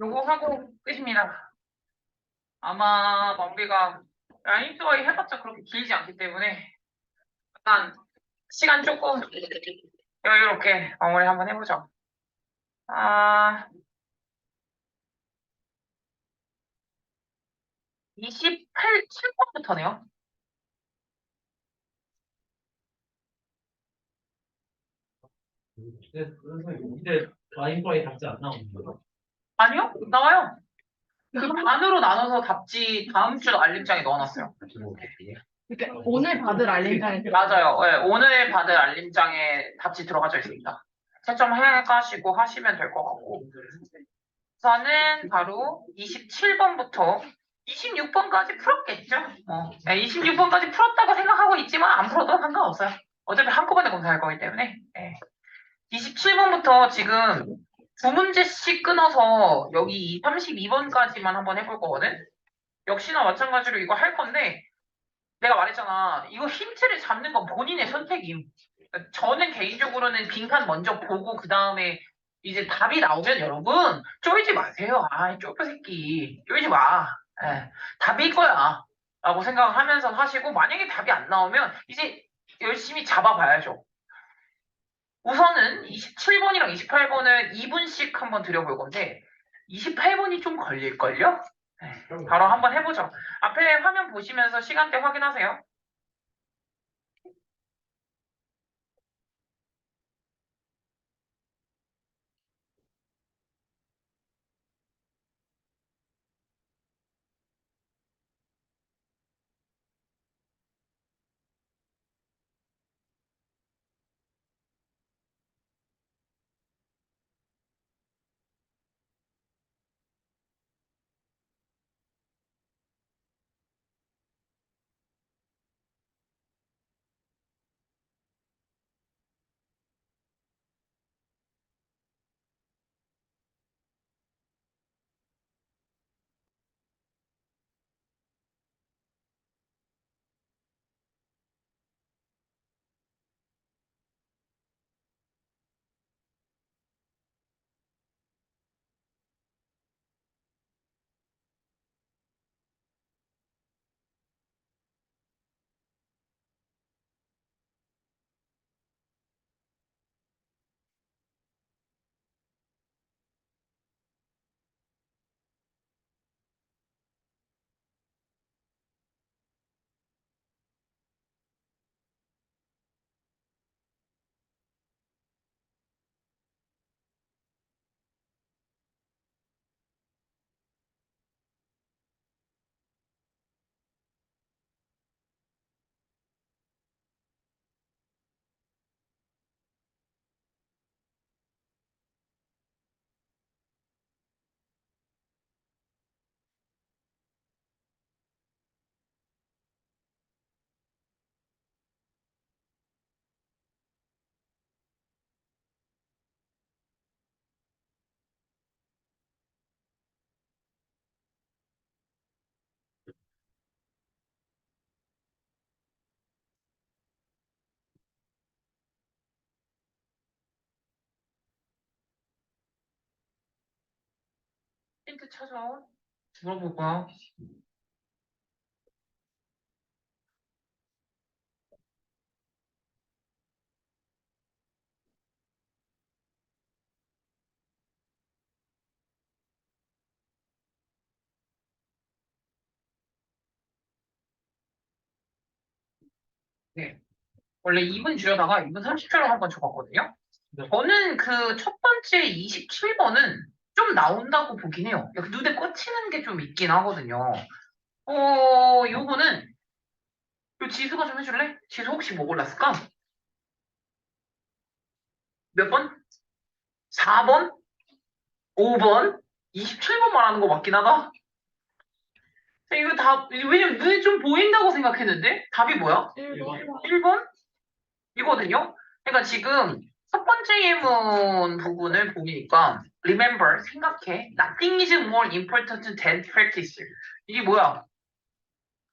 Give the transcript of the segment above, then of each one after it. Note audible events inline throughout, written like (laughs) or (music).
요거 하고 끝입니다. 아마 멍비가 라인수와이 해봤자 그렇게 길지 않기 때문에 일단 시간 조금 여유롭게 마무리 한번 해보죠. 아, 28, 7번부터네요. 근데 라인바이 답지 안 나오는 거야? 아니요? 나와요. 그 반으로 나눠서 답지 다음 주 알림장에 넣어놨어요. 그러니까 오늘 받을 알림장에 맞아요. 예, 오늘 받을 알림장에 답지 들어가져 있습니다. 채점해가시고 하시면 될 것 같고. 우선은 바로 27번부터 26번까지 풀었겠죠? 어, 26번까지 풀었다고 생각하고 있지만 안 풀어도 상관없어요. 어차피 한꺼번에 검사할 거기 때문에. 예. 27번부터 지금 두 문제씩 끊어서 여기 32번까지만 한번 해볼 거거든? 역시나 마찬가지로 이거 할 건데 내가 말했잖아. 이거 힌트를 잡는 건 본인의 선택임. 저는 개인적으로는 빈칸 먼저 보고 그 다음에 이제 답이 나오면 여러분 쫄지 마세요. 아, 쫄보 새끼. 쫄지 마. 예, 답이 이거야. 라고 생각하면서 하시고 만약에 답이 안 나오면 이제 열심히 잡아봐야죠. 우선은 27번이랑 28번을 2분씩 한번 드려볼 건데 28번이 좀 걸릴걸요? 네, 바로 한번 해보죠. 앞에 화면 보시면서 시간대 확인하세요. 힌트 찾아. 물어볼까? 네. 원래 2분 줄여다가 2분 30초로 한번 줘봤거든요. 네. 저는 그 첫 번째 27번은 좀 나온다고 보긴 해요. 눈에 꽂히는 게 좀 있긴 하거든요. 어, 요거는 요 지수가 좀 해줄래? 지수 혹시 뭐 골랐을까? 몇 번? 4번? 5번? 27번 말하는 거 맞긴 하다. 이거 다, 왜냐면 눈에 좀 보인다고 생각했는데? 답이 뭐야? 1번? 이거든요? 그러니까 지금 첫 번째 예문 부분을 보니까 remember, 생각해. Nothing is more important than practice. 이게 뭐야?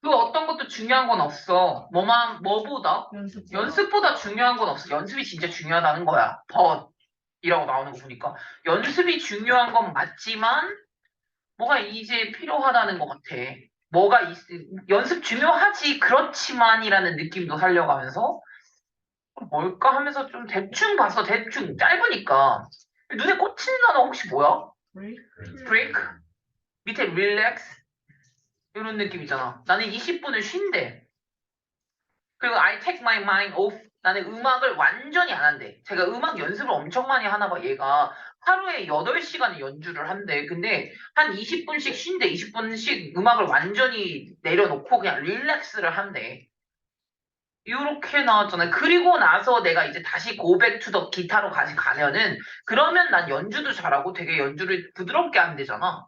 그 어떤 것도 중요한 건 없어. 뭐만, 뭐보다? 연습 연습보다 중요한 건 없어. 연습이 진짜 중요하다는 거야. but 이라고 나오는 거 보니까 연습이 중요한 건 맞지만 뭐가 이제 필요하다는 것 같아. 뭐가 있, 연습 중요하지, 그렇지만이라는 느낌도 살려가면서, 뭘까 하면서 좀 대충 봤어, 대충. 짧으니까. 눈에 꽂힌 단어 혹시 뭐야? break? 밑에 relax? 이런 느낌이잖아. 나는 20분을 쉰대. 그리고 I take my mind off. 나는 음악을 완전히 안 한대. 제가 음악 연습을 엄청 많이 하나 봐, 얘가. 하루에 8시간을 연주를 한대. 근데 한 20분씩 쉰대. 20분씩 음악을 완전히 내려놓고 그냥 릴렉스를 한대. 이렇게 나왔잖아요. 그리고 나서 내가 이제 다시 고백 투더 기타로 다시 가면은 그러면 난 연주도 잘하고 되게 연주를 부드럽게 하면 되잖아.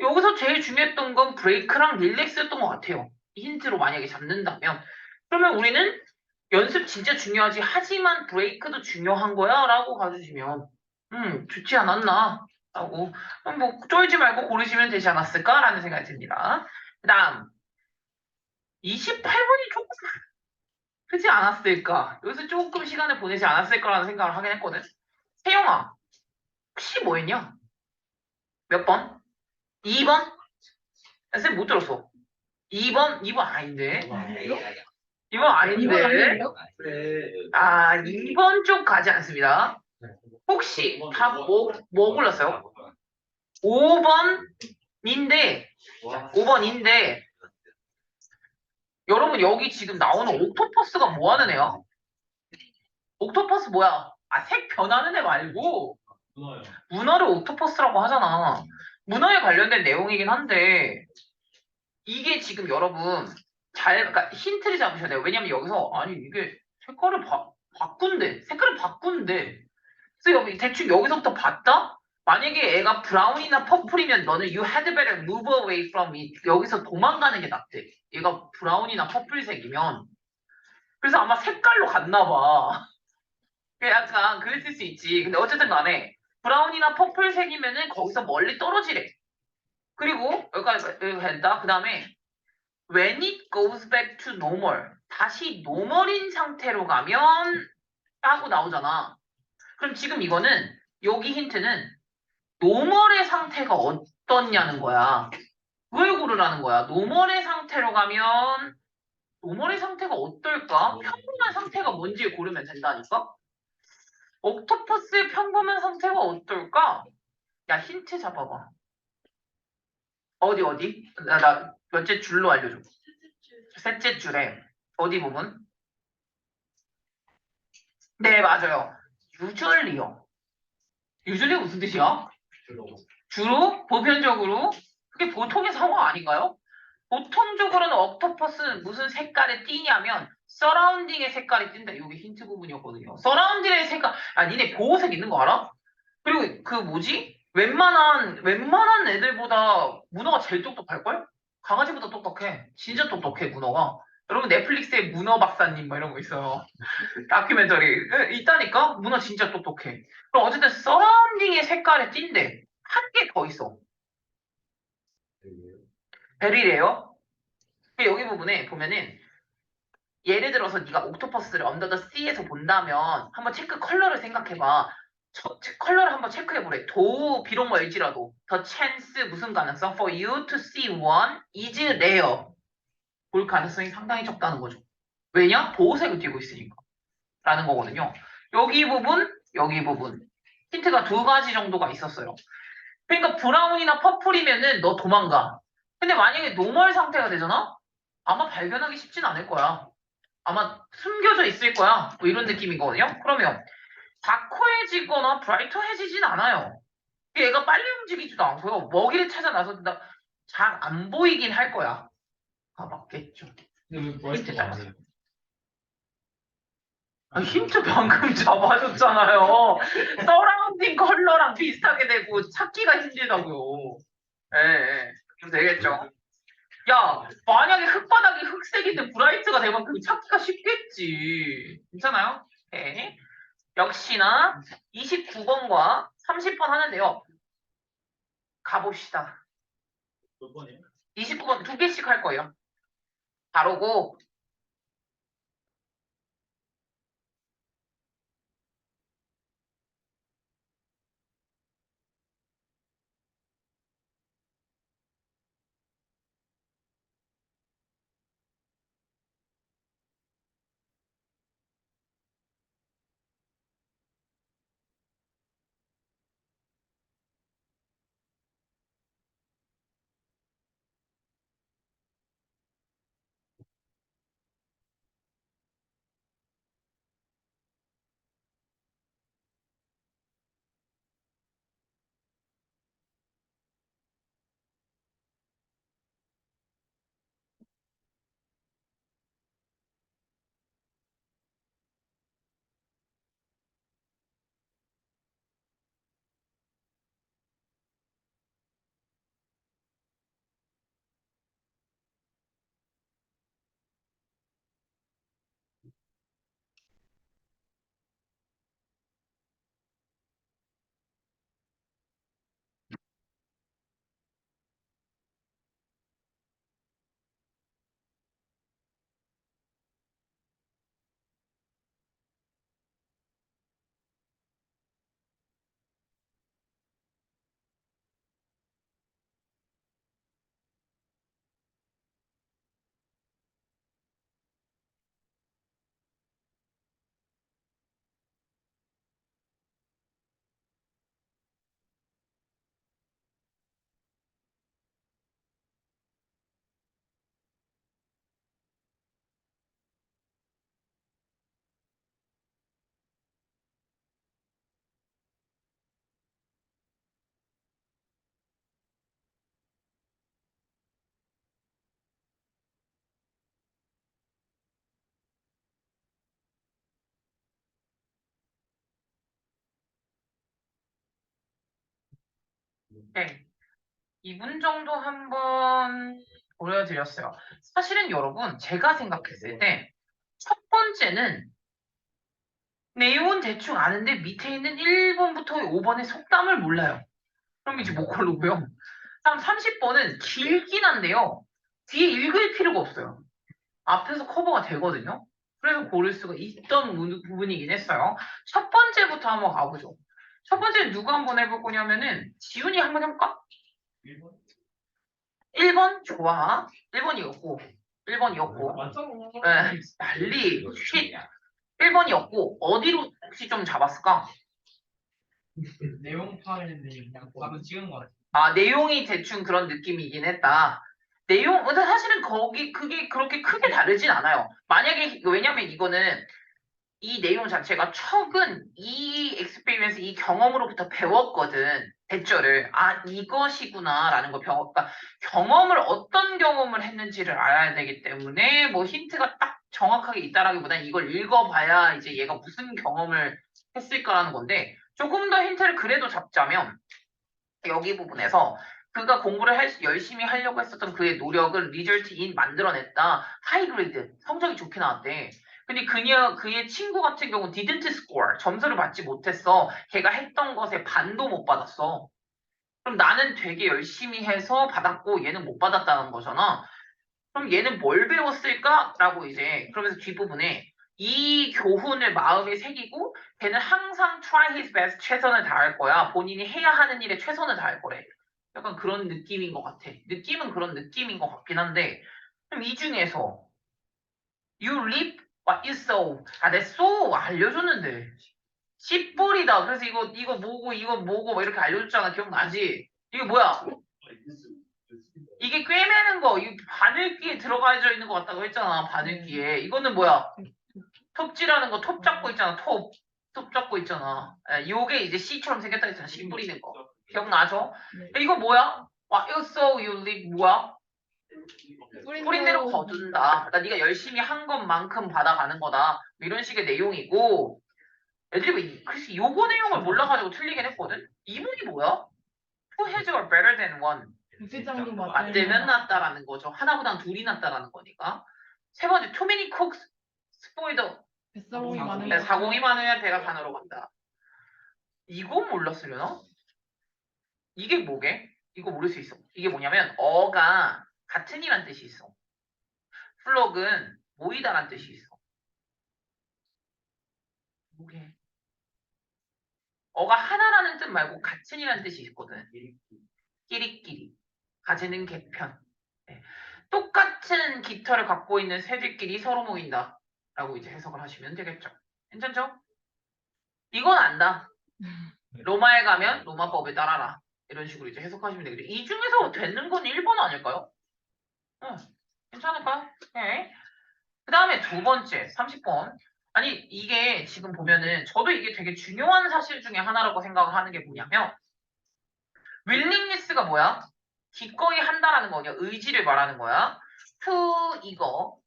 여기서 제일 중요했던 건 브레이크랑 릴렉스였던 것 같아요. 힌트로 만약에 잡는다면. 그러면 우리는 연습 진짜 중요하지. 하지만 브레이크도 중요한 거야. 라고 가주시면, 음, 좋지 않았나. 라고, 음, 뭐, 쫄지 말고 고르시면 되지 않았을까? 라는 생각이 듭니다. 그 다음, 28분이 조금 크지 않았을까? 여기서 조금 시간을 보내지 않았을 거라는 생각을 하긴 했거든. 세영아, 혹시 뭐 했냐? 몇 번? 2번? 쌤못 들었어. 2번? 2번 아닌데? 2번 이번 아닌데? 아니에요? 아, 2번 쪽 가지 않습니다. 혹시 다 뭐, 뭐 골랐어요? 5번인데, 5번인데, 여러분 여기 지금 나오는 옥토퍼스가 뭐 하는 애야? 옥토퍼스 뭐야? 아, 색 변하는 애 말고, 문어요. 문어를 옥토퍼스라고 하잖아. 문어에 관련된 내용이긴 한데 이게 지금 여러분 잘 그러니까 힌트를 잡으셔야 돼요. 왜냐면 여기서 아니 이게 색깔을 바, 바꾼대. 색깔을 바꾼대. 그래서 여기 대충 여기서부터 봤다? 만약에 애가 브라운이나 퍼플이면 너는 you had better move away from it. 여기서 도망가는 게 낫대. 얘가 브라운이나 퍼플색이면 그래서 아마 색깔로 갔나 봐. 약간 그랬을 수 있지. 근데 어쨌든 간에 브라운이나 퍼플색이면은 거기서 멀리 떨어지래. 그리고 여기까지 여기 된다. 그 다음에 when it goes back to normal 다시 노멀인 상태로 가면 하고 나오잖아. 그럼 지금 이거는 여기 힌트는 노멀의 상태가 어떻냐는 거야. 그걸 고르라는 거야. 노멀의 상태로 가면 노멀의 상태가 어떨까? 평범한 상태가 뭔지 고르면 된다니까? 옥토퍼스의 평범한 상태가 어떨까? 야, 힌트 잡아봐. 어디, 어디? 나, 나, 몇째 줄로 알려줘. 셋째 줄에. 어디 부분? 네, 맞아요. usually요. usually 무슨 뜻이야? 주로? 보편적으로? 그게 보통의 상황 아닌가요? 보통적으로는 옥토퍼스는 무슨 색깔에 띄냐면 서라운딩의 색깔이 띈다. 이게 힌트 부분이었거든요. 서라운딩의 색깔, 아 니네 보호색 있는 거 알아? 그리고 그 뭐지? 웬만한 웬만한 애들보다 문어가 제일 똑똑할걸? 강아지보다 똑똑해. 진짜 똑똑해 문어가. 여러분 넷플릭스에 문어 박사님 뭐 이런 거 있어요. 다큐멘터리 에, 있다니까? 문어 진짜 똑똑해. 그럼 어쨌든 서라운딩의 색깔에 띈대. 한개 더 있어. 베리래요. 여기 부분에 보면은 예를 들어서 네가 옥토퍼스를 언더 더 씨에서 본다면 한번 체크 컬러를 생각해봐. 저, 체- 컬러를 한번 체크해보래. 도 비록 멀지라도 the chance 무슨 가능성 for you to see one is rare. 볼 가능성이 상당히 적다는 거죠. 왜냐? 보호색을 띄고 있으니까. 라는 거거든요. 여기 부분, 여기 부분. 힌트가 두 가지 정도가 있었어요. 그러니까 브라운이나 퍼플이면은 너 도망가. 근데 만약에 노멀 상태가 되잖아? 아마 발견하기 쉽진 않을 거야. 아마 숨겨져 있을 거야. 뭐 이런 느낌이거든요. 그러면 다커해지거나 브라이터해지진 않아요. 얘가 빨리 움직이지도 않고요. 먹이를 찾아 나선다. 잘안 보이긴 할 거야. 아 맞겠죠. 근데 왜 브라이트가 아니에요? 아, 힌트 방금 (laughs) 잡아줬잖아요. 서라운딩 컬러랑 비슷하게 되고 찾기가 힘들다고요. 예, 예. 그럼 되겠죠. 야, 만약에 흙바닥이 흑색인데 브라이트가 되면 그 찾기가 쉽겠지. 괜찮아요? 오케이. 역시나 29번과 30번 하는데요. 가봅시다. 몇 번이에요? 29번 두 개씩 할 거예요. 바로고 네. 2분 정도 한번 보여드렸어요. 사실은 여러분, 제가 생각했을 때, 첫 번째는 내용은 대충 아는데 밑에 있는 1번부터 5번의 속담을 몰라요. 그럼 이제 못 고르고요. 다음 30번은 길긴 한데요. 뒤에 읽을 필요가 없어요. 앞에서 커버가 되거든요. 그래서 고를 수가 있던 부- 부분이긴 했어요. 첫 번째부터 한번 가보죠. 첫 번째 누가 한번 해볼 거냐면은 지훈이 한번 해볼까? 1번? 1번 좋아. 1번이었고 1번이었고 맞잖아. 네, 난리 쉿 1번이었고 어디로 혹시 좀 잡았을까? (laughs) 내용 그냥 답은 찍은 거 같아. 아 내용이 대충 그런 느낌이긴 했다. 내용 근데 사실은 거기 그게 그렇게 크게 다르진 않아요. 만약에 왜냐면 이거는 이 내용 자체가 척은 이 experience 이 경험으로부터 배웠거든 대절을 아 이것이구나 라는 거 병, 그러니까 경험을 어떤 경험을 했는지를 알아야 되기 때문에 뭐 힌트가 딱 정확하게 있다라기보다는 이걸 읽어봐야 이제 얘가 무슨 경험을 했을 까라는 건데 조금 더 힌트를 그래도 잡자면 여기 부분에서 그가 공부를 할 수- 열심히 하려고 했었던 그의 노력을 리절트 인 만들어냈다. 하이 그레이드 성적이 좋게 나왔대. 근데 그녀 그의 친구 같은 경우 didn't score 점수를 받지 못했어. 걔가 했던 것에 반도 못 받았어. 그럼 나는 되게 열심히 해서 받았고 얘는 못 받았다는 거잖아. 그럼 얘는 뭘 배웠을까라고 이제 그러면서 뒷부분에 이 교훈을 마음에 새기고 걔는 항상 try his best 최선을 다할 거야. 본인이 해야 하는 일에 최선을 다할 거래. 약간 그런 느낌인 것 같아. 느낌은 그런 느낌인 것 같긴 한데 그럼 이 중에서 you reap you sow. 아, 내 sow 알려줬는데 씨뿌리다. 그래서 이거 이거 뭐고 이거 뭐고 막 이렇게 알려줬잖아. 기억나지? 이게 뭐야? 이게 꿰매는 거, 이 바늘기에 들어가져 있는 것 같다고 했잖아. 바늘기에. 이거는 뭐야? 톱질하는 거, 톱 잡고 있잖아. 톱. 톱 잡고 있잖아. 에, 요게 이제 씨처럼 생겼다 했잖아. 씨 뿌리는 거. 기억나죠? 네. 이거 뭐야? 와, 이거 so you live 뭐야? 뿌린 대로 거둔다. 그러니까 네가 열심히 한 것만큼 받아가는 거다. 뭐 이런 식의 내용이고 애들이 왜 이- 글쎄 요거 내용을 몰라가지고 틀리긴 했거든. 이분이 뭐야? Two heads are better than one. 부시장도 맞대면 낫다라는 거죠. 하나보단 둘이 낫다라는 거니까. 세 번째, too many cooks spoil the 뱃사공이 네, 사공이 많으면 배가 반으로 간다. 이거 몰랐으려나? 이게 뭐게? 이거 모를 수 있어. 이게 뭐냐면 어가 같은 이란 뜻이 있어. 플럭은 모이다란 뜻이 있어. 뭐게? 어가 하나라는 뜻 말고 같은 이란 뜻이 있거든. 끼리끼리 가지는 개편. 네. 똑같은 깃털을 갖고 있는 새들끼리 서로 모인다. 라고 이제 해석을 하시면 되겠죠. 괜찮죠? 이건 안다. 로마에 가면 로마법에 따라라. 이런 식으로 이제 해석하시면 되겠죠. 이 중에서 되는 건 1번 아닐까요? 응. 괜찮을까요? 네. 그 다음에 두 번째, 30번. 아니, 이게 지금 보면은, 저도 이게 되게 중요한 사실 중에 하나라고 생각을 하는 게 뭐냐면, willingness가 뭐야? 기꺼이 한다라는 거냐? 의지를 말하는 거야. to 이거,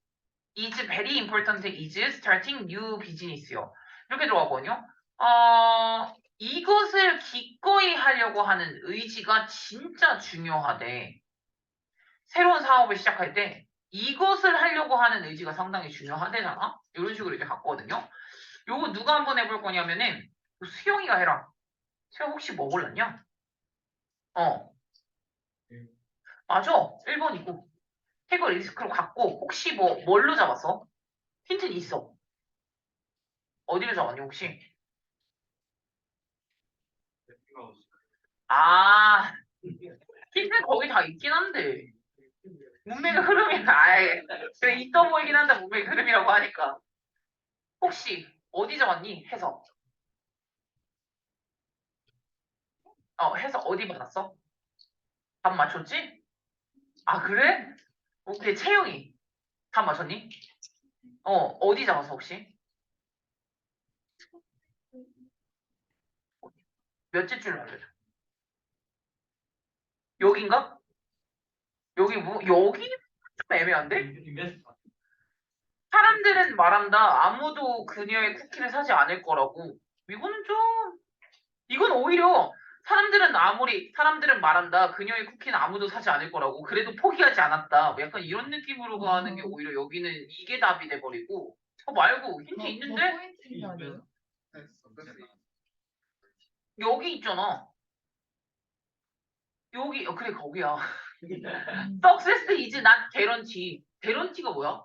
is very important is starting new business요. 이렇게 들어가거든요. 어, 이것을 기꺼이 하려고 하는 의지가 진짜 중요하대. 새로운 사업을 시작할 때 이것을 하려고 하는 의지가 상당히 중요하대잖아. 이런 식으로 이제 갔거든요. 요거 누가 한번 해볼 거냐면은 수영이가 해라. 수영 혹시 뭐 골랐냐? 어. 맞아. 1번이고. 태그 리스크로 갖고 혹시 뭐 뭘로 잡았어? 힌트는 있어. 어디로 잡았니 혹시? 아 힌트 거기 다 있긴 한데 문맥의 흐름이 아예 그래 있어 보이긴 한데 문맥의 흐름이라고 하니까 혹시 어디 잡았니? 해서 어 해서 어디 받았어? 답 맞췄지? 아 그래? 오케이 채용이 답 맞췄니? 어 어디 잡았어 혹시? 몇째 줄로 알려줘 여긴가? 여기 뭐 여기 좀 애매한데? 사람들은 말한다. 아무도 그녀의 쿠키를 사지 않을 거라고. 이거는 좀, 이건 오히려 사람들은 아무리 사람들은 말한다. 그녀의 쿠키는 아무도 사지 않을 거라고. 그래도 포기하지 않았다. 뭐 약간 이런 느낌으로 가는 게 음. 오히려 여기는 이게 답이 돼 버리고. 저 말고 힌트 더- 있는데 더 포인트인 거 아니에요? 여기 있잖아. 여기 어, 그래 거기야. 음. Success is not guarantee. guarantee가 뭐야?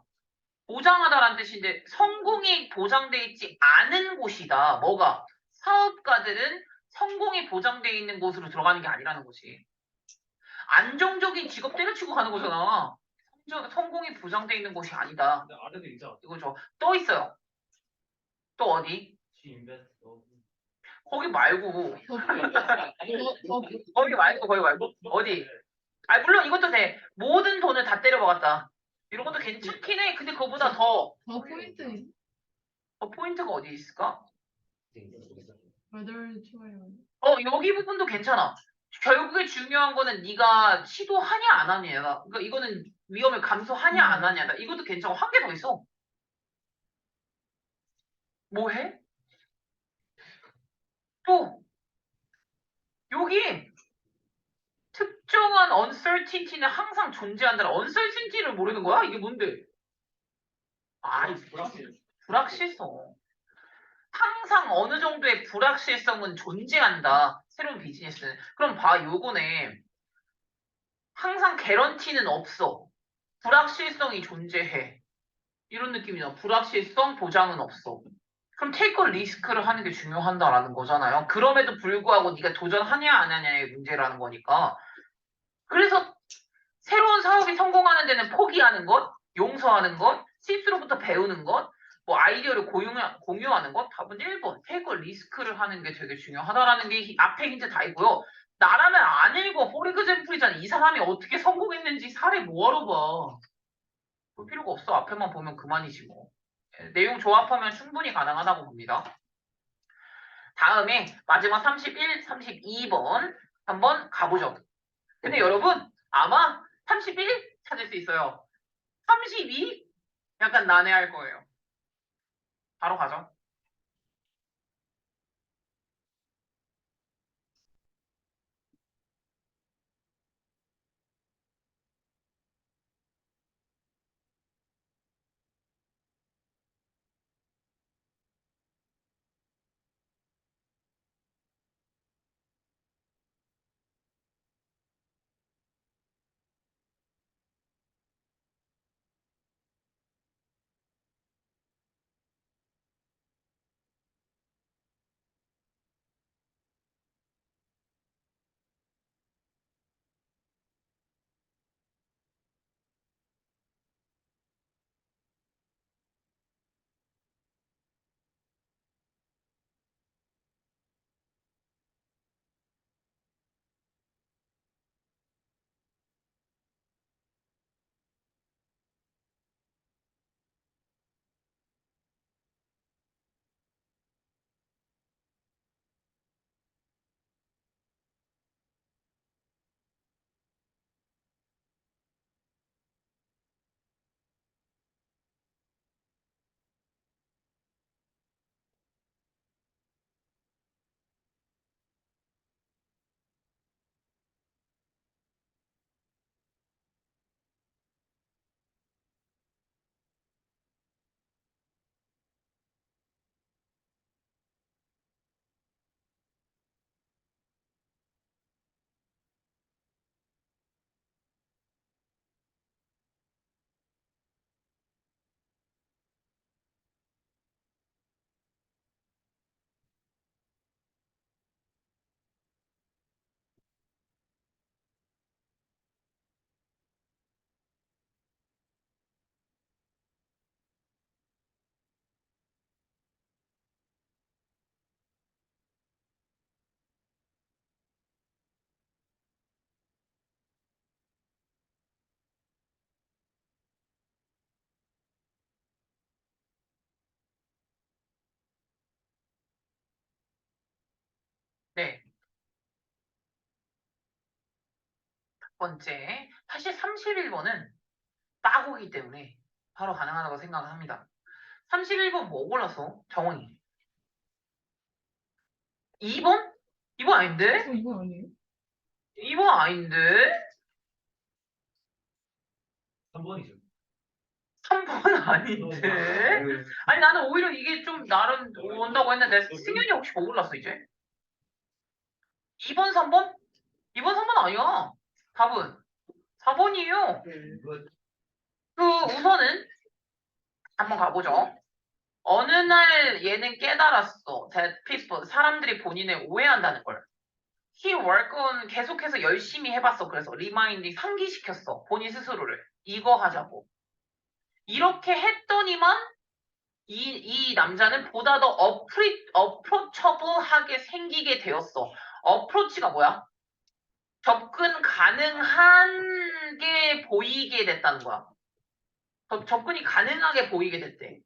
보장하다라는 뜻인데 성공이 보장돼 있지 않은 곳이다. 뭐가? 사업가들은 성공이 보장돼 있는 곳으로 들어가는 게 아니라는 거지. 안정적인 직업 때려치고 가는 거잖아. 성적- 성공이 보장돼 있는 곳이 아니다. 근데 아래도 있잖아. 이거죠. 또 있어요. 또 어디? 거기 말고. 더 포인트. 더, 더, 거기 말고 거기 말고. 어디? 아 물론 이것도 돼. 모든 돈을 다 때려박았다. 이런 것도 괜찮긴 해. 근데 그거보다 더, 더 포인트. 더 포인트가 어디 있을까? 좋아요. 어 여기 부분도 괜찮아. 결국에 중요한 거는 네가 시도하냐 안 하냐다. 그러니까 이거는 위험을 감수하냐 안 하냐다. 이것도 괜찮고 한 개 더 있어. 뭐 해? 또 여기 특정한 uncertainty는 항상 존재한다는 uncertainty를 모르는 거야? 이게 뭔데? 불확실. 불확실성. 항상 어느 정도의 불확실성은 존재한다. 새로운 비즈니스는. 그럼 봐, 요거네. 항상 개런티는 없어. 불확실성이 존재해. 이런 느낌이잖아. 불확실성 보장은 없어. 그럼 테이크 리스크를 하는 게 중요한다라는 거잖아요. 그럼에도 불구하고 네가 도전하냐 안 하냐의 문제라는 거니까. 그래서 새로운 사업이 성공하는 데는 포기하는 것, 용서하는 것, 실수로부터 배우는 것, 뭐 아이디어를 공유, 공유하는 것 답은 1번 테이크 리스크를 하는 게 되게 중요하다라는 게 히- 앞에 힌트 다 있고요. 나라면 안 읽어. 포리그 젠플이잖아. 이 사람이 어떻게 성공했는지 사례 뭐하러 봐. 볼 필요가 없어. 앞에만 보면 그만이지 뭐. 예, 내용 조합하면 충분히 가능하다고 봅니다. 다음에 마지막 31, 32번 한번 가보죠. 근데 여러분 아마 31 찾을 수 있어요. 32 약간 난해할 거예요. 바로 가죠. 번째, 사실 31번은 따고기 때문에 바로 가능하다고 생각을 합니다. 31번 뭐 골랐어? 정원이. 2번? 2번 아닌데? 어, 이거 아니에요? 2번 아닌데? 3번이죠. 3번 (laughs) 아닌데? 아니 나는 오히려 이게 좀 나름 온다고 했는데 승현이 혹시 뭐 골랐어 이제? 2번 3번? 2번 3번 아니야 답은 4번이에요. 이거 그 우선은 한번 가보죠. 어느 날 얘는 깨달았어. That people 사람들이 본인을 오해한다는 걸. He work on 계속해서 열심히 해봤어. 그래서 리마인딩 상기시켰어. 본인 스스로를. 이거 하자고. 이렇게 했더니만 이, 이 남자는 보다 더 어프리, 어프로처블하게 생기게 되었어. 어프로치가 뭐야? 접근 가능한 게 보이게 됐다는 거야. 접- 접근이 가능하게 보이게 됐대.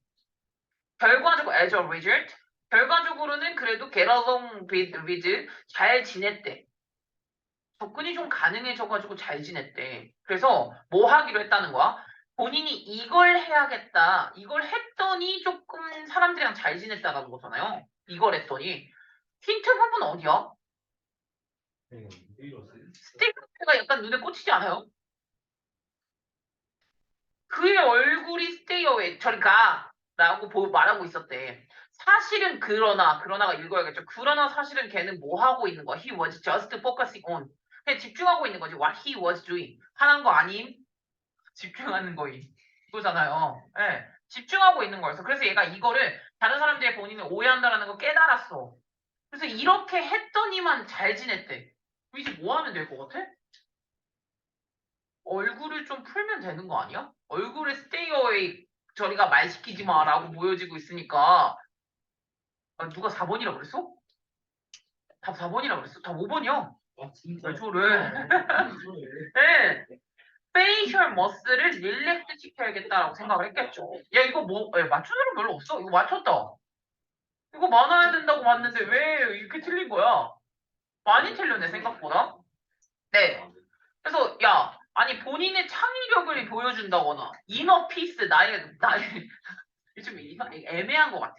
결과적으로 as a result, 결과적으로는 그래도 get along with, with 잘 지냈대. 접근이 좀 가능해져가지고 잘 지냈대. 그래서 뭐 하기로 했다는 거야? 본인이 이걸 해야겠다. 이걸 했더니 조금 사람들이랑 잘 지냈다는 거잖아요. 이걸 했더니. 힌트 부분 어디야? 네, 스테이크가 약간 눈에 꽂히지 않아요? 그의 얼굴이 스테이어웨이 저리 가 라고 보- 말하고 있었대. 사실은 그러나 그러나가 읽어야겠죠. 그러나 사실은 걔는 뭐 하고 있는 거야? He was just focusing on. 그냥 집중하고 있는 거지. What he was doing. 하는 거 아님? 집중하는 거임. 이거잖아요. 예. 집중하고 있는 거였어. 그래서 얘가 이거를 다른 사람들이 본인을 오해한다라는 걸 깨달았어. 그래서 이렇게 했더니만 잘 지냈대. 이제 뭐 하면 될 것 같아? 얼굴을 좀 풀면 되는 거 아니야? 얼굴에 stay away 저리가 말 시키지 마라고 보여지고 있으니까 아, 누가 4번이라고 그랬어? 답 4번이라고 그랬어? 답 5번이야. 아 진짜. 왜 저래? 네. 페이셜 머스를 릴렉스 시켜야겠다라고 생각을 했겠죠. 야 이거 뭐 야, 맞춘 사람 별로 없어. 이거 맞췄다. 이거 많아야 된다고 봤는데 왜 이렇게 틀린 거야? 많이 틀렸네 생각보다. 네. 그래서 야 아니 본인의 창의력을 보여준다거나 이너 피스 나의 나의 (laughs) 좀 애매한 것 같아.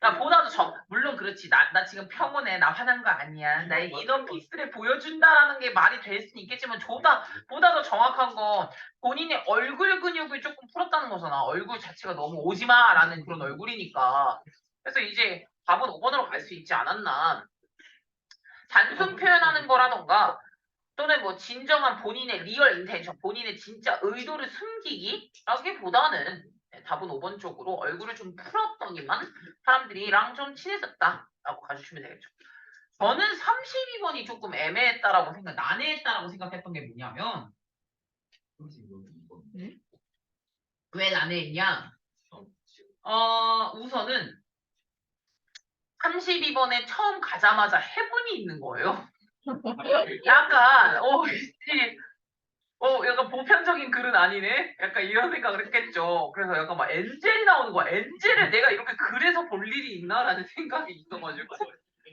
나 보다도 저 물론 그렇지. 나, 나 지금 평온해. 나 화난 거 아니야. 나의 이너 피스를 보여준다라는 게 말이 될 수는 있겠지만 보다 보다 더 정확한 건 본인의 얼굴 근육을 조금 풀었다는 거잖아. 얼굴 자체가 너무 오지마라는 그런 얼굴이니까. 그래서 이제 답은 5번으로 갈 수 있지 않았나 단순 표현하는 거라던가 또는 뭐 진정한 본인의 리얼 인텐션, 본인의 진짜 의도를 숨기기라기보다는 네, 답은 5번 쪽으로 얼굴을 좀 풀었더니만 사람들이랑 좀 친해졌다라고 가주시면 되겠죠. 저는 32번이 조금 애매했다라고 생각, 난해했다라고 생각했던 게 뭐냐면 왜 난해했냐? 어, 우선은 32번에 처음 가자마자 해분이 있는 거예요. (laughs) 약간 어, 이, 어 약간 보편적인 글은 아니네. 약간 이런 생각을 했겠죠. 그래서 약간 막 엔젤이 나오는 거야. 엔젤을 내가 이렇게 그래서 볼 일이 있나라는 (laughs) 생각이 있어가지고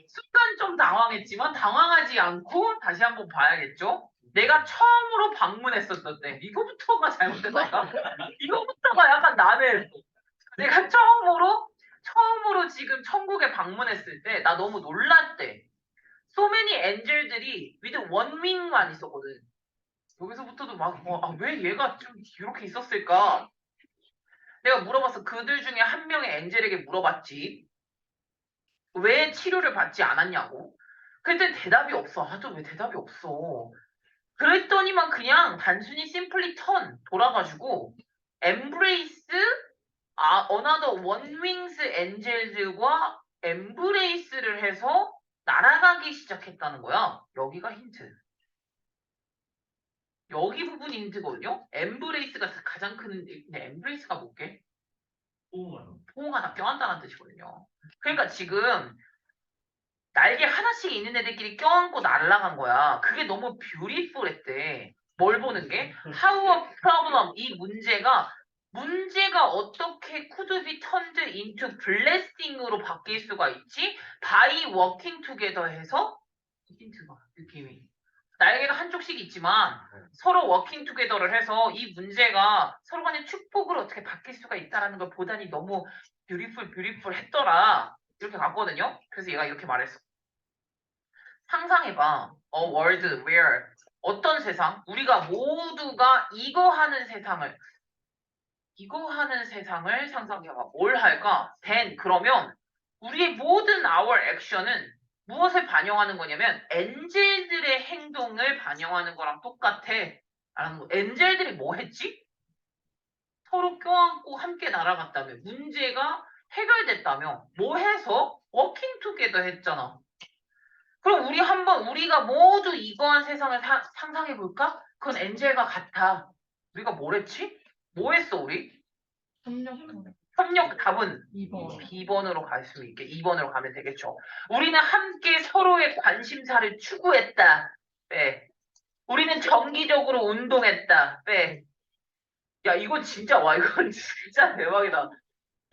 순간 좀 당황했지만 당황하지 않고 다시 한번 봐야겠죠. 내가 처음으로 방문했었을 때 이거부터가 잘못됐다. (laughs) 이거부터가 약간 나는 내가 처음으로 처음으로 지금 천국에 방문했을 때 나 너무 놀랐대. angel들이 with one wing만 있었거든. 여기서부터도 막, 어, 아, 왜 얘가 좀 이렇게 있었을까? 내가 물어봤어. 그들 중에 한 명의 엔젤에게 물어봤지. 왜 치료를 받지 않았냐고. 그때 대답이 없어. 아, 또왜 대답이 없어. 그랬더니만 그냥 단순히 simply turn 돌아가지고 embrace 아, one wings angels과 embrace를 해서 날아가기 시작했다는 거야. 여기가 힌트. 여기 부분이 힌트거든요. 엠브레이스가 가장 큰 근데 엠브레이스가 뭐게? 포옹하다 껴안다는 뜻이거든요. 그러니까 지금 날개 하나씩 있는 애들끼리 껴안고 날아간 거야. 그게 너무 뷰티풀했대. 뭘 보는 게? (laughs) How a problem 이 문제가 문제가 어떻게 could be turned into blessing으로 바뀔 수가 있지? by working together 해서 힌트가 느낌이 날개가 한쪽씩 있지만 서로 워킹 투게더를 해서 이 문제가 서로 간의 축복으로 어떻게 바뀔 수가 있다라는 걸 보다니 너무 뷰티풀 뷰티풀 했더라 이렇게 갔거든요 그래서 얘가 이렇게 말했어 상상해봐. A world where 어떤 세상? 우리가 모두가 이거 하는 세상을 이거 하는 세상을 상상해봐. 뭘 할까? then 그러면 우리의 모든 our action은 무엇을 반영하는 거냐면 엔젤들의 행동을 반영하는 거랑 똑같아. 라는 거. 엔젤들이 뭐 했지? 서로 껴안고 함께 날아갔다며. 문제가 해결됐다며. 뭐 해서? 워킹 투게더 했잖아. 그럼 우리 한번 우리가 모두 이거한 세상을 사- 상상해 볼까? 그건 엔젤과 같아. 우리가 뭘 했지? 뭐 했어 우리? 협력하고 협력 답은 2번. B번으로 갈 수 있게 2번으로 가면 되겠죠. 우리는 함께 서로의 관심사를 추구했다. 네. 우리는 정기적으로 운동했다. 네. 야, 이건 진짜 와, 이건 (laughs) 진짜 대박이다.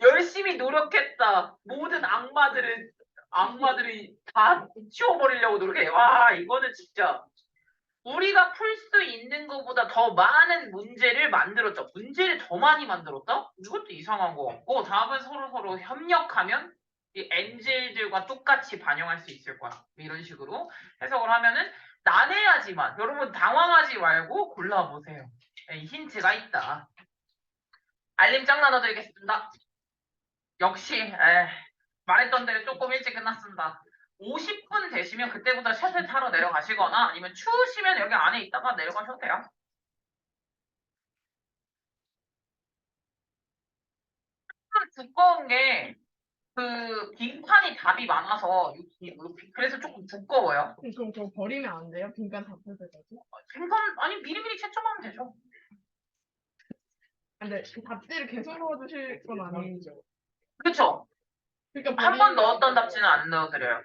열심히 노력했다. 모든 악마들을 악마들이 다 치워버리려고 노력해. 와, 이거는 진짜 우리가 풀 수 있는 것보다 더 많은 문제를 만들었죠. 문제를 더 많이 만들었다? 이것도 이상한 것 같고, 다음은 서로 서로 협력하면 이 엔젤들과 똑같이 반영할 수 있을 거야. 이런 식으로 해석을 하면은 난해하지만 여러분 당황하지 말고 골라보세요. 네, 이 힌트가 있다. 알림 짱 나눠드리겠습니다. 역시 에, 말했던 대로 조금 일찍 끝났습니다. 50분 되시면 그때부터 셔틀 타러 내려가시거나 아니면 추우시면 여기 안에 있다가 내려가셔도 돼요. 좀 두꺼운 게 그 빈칸이 답이 많아서 그래서 조금 두꺼워요. 그럼 그거 버리면 안 돼요? 빈칸 다풀 때까지? 빈칸 아니 미리미리 채점하면 되죠. 근데 그 답지를 계속 넣어주실 건 아니죠? 그렇죠. 그러니까 한 번 넣었던 답지는 안 넣어드려요.